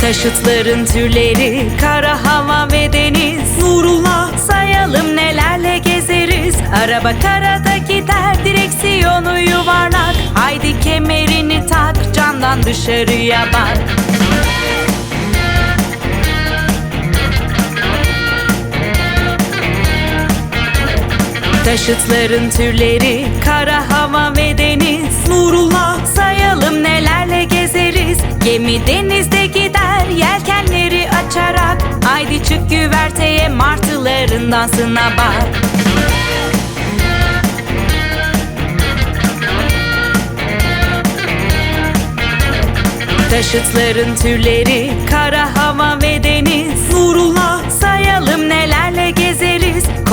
Taşıtların türleri kara hava ve deniz. Nurullah sayalım nelerle gezeriz. Araba karada gider direksiyonu yuvarlak. Haydi kemerini tak camdan dışarıya bak Taşıtların türleri kara hava ve deniz. Nurullah sayalım nelerle gezeriz. Gemi denizde gider yelkenleri açarak. Haydi çık güverteye martıların dansına bak. Taşıtların türleri kara